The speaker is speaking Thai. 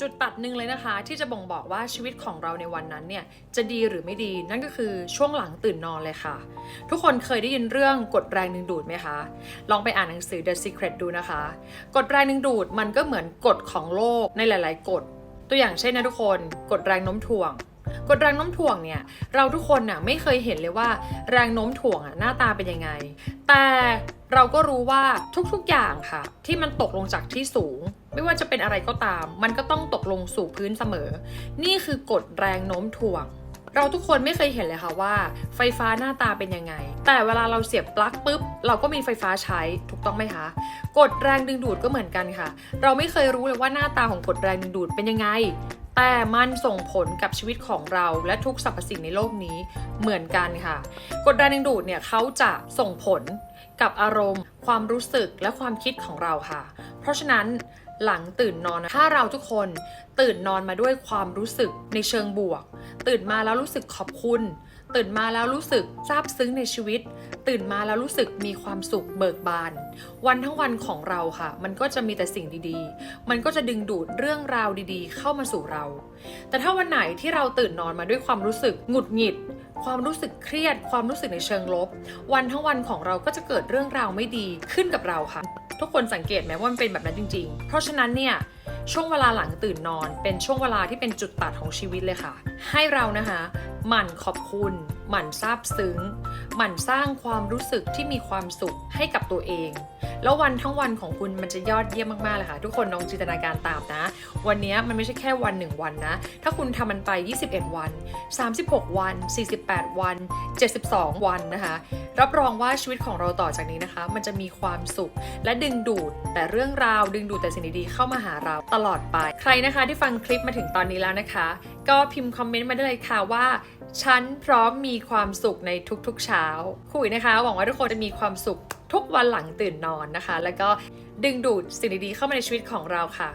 จุดตัดหนึ่งเลยนะคะ ที่จะบ่งบอกว่าชีวิตของเราในวันนั้นเนี่ยจะดีหรือไม่ดีนั่นก็คือช่วงหลังตื่นนอนเลยค่ะ ทุกคนเคยได้ยินเรื่องกฎแรงดึงดูดไหมคะ ลองไปอ่านหนังสือ The Secret ดูนะคะ กฎแรงดึงดูดมันก็เหมือนกฎของโลกในหลาย ๆ กฎ ตัวอย่างเช่นนะทุกคนกฎแรงโน้มถ่วงกฎแรงโน้มถ่วงเนี่ยเราทุกคนน่ะไม่เคยเห็นเลยว่าแรงโน้มถ่วงอะหน้าตาเป็นยังไง แต่เราก็รู้ว่าทุกๆอย่างค่ะ ที่มันตกลงจากที่สูง ไม่ว่าจะเป็นอะไรก็ตาม มันก็ต้องตกลงสู่พื้นเสมอ นี่คือกฎแรงโน้มถ่วง เราทุกคนไม่เคยเห็นเลยค่ะว่า ไฟฟ้าหน้าตาเป็นยังไง แต่เวลาเราเสียบปลั๊กปุ๊บ เราก็มีไฟฟ้าใช้ถูกต้องไหมคะกฎแรงดึงดูดก็เหมือนกันค่ะ เราไม่เคยรู้เลยว่าหน้าตาของกฎแรงดึงดูดเป็นยังไงแต่มันส่งผลกับชีวิตของเราและทุกสรรพสิ่งในโลกนี้เหมือนกันค่ะ กฎแรงดึงดูดเนี่ยเขาจะส่งผลกับอารมณ์ ความรู้สึกและความคิดของเราค่ะ เพราะฉะนั้น หลังตื่นนอนนะถ้าเราทุกคนตื่นนอนมาด้วยความรู้สึกในเชิงบวก ตื่นมาแล้วรู้สึกขอบคุณ ตื่นมาแล้วรู้สึกซาบซึ้งในชีวิต ตื่นมาแล้วรู้สึกมีความสุขเบิกบาน วันทั้งวันของเราค่ะ มันก็จะมีแต่สิ่งดีๆ มันก็จะดึงดูดเรื่องราวดีๆ เข้ามาสู่เรา แต่ถ้าวันไหนที่เราตื่นนอนมาด้วยความรู้สึกหงุดหงิดความรู้สึกเครียด ความรู้สึกในเชิงลบ วันทั้งวันของเราก็จะเกิดเรื่องราวไม่ดีขึ้นกับเราค่ะ ทุกคนสังเกตไหมว่ามันเป็นแบบนั้นจริง ๆ เพราะฉะนั้นเนี่ย ช่วงเวลาหลังตื่นนอน เป็นช่วงเวลาที่เป็นจุดตัดของชีวิตเลยค่ะ ให้เรานะคะหมั่นขอบคุณ หมั่นซาบซึ้ง หมั่นสร้างความรู้สึกที่มีความสุขให้กับตัวเอง แล้ววันทั้งวันของคุณมันจะยอดเยี่ยมมากๆเลยค่ะ ทุกคนลองจินตนาการตามนะ วันนี้มันไม่ใช่แค่วันหนึ่งวันนะ ถ้าคุณทำมันไป 21 วัน 36 วัน 48 วัน 72 วันนะคะ รับรองว่าชีวิตของเราต่อจากนี้นะคะ มันจะมีความสุขและดึงดูดแต่เรื่องราวดึงดูดแต่สิ่งดีๆเข้ามาหาเราตลอดไป ใครนะคะที่ฟังคลิปมาถึงตอนนี้แล้วนะคะ ก็พิมพ์คอมเมนต์มาได้เลยค่ะว่าฉันพร้อมมีความสุขในทุกๆเช้า คุยนะคะ หวังว่าทุกคนจะมีความสุขทุกวันหลังตื่นนอนนะคะ แล้วก็ดึงดูดสิ่งดีๆเข้ามาในชีวิตของเราค่ะ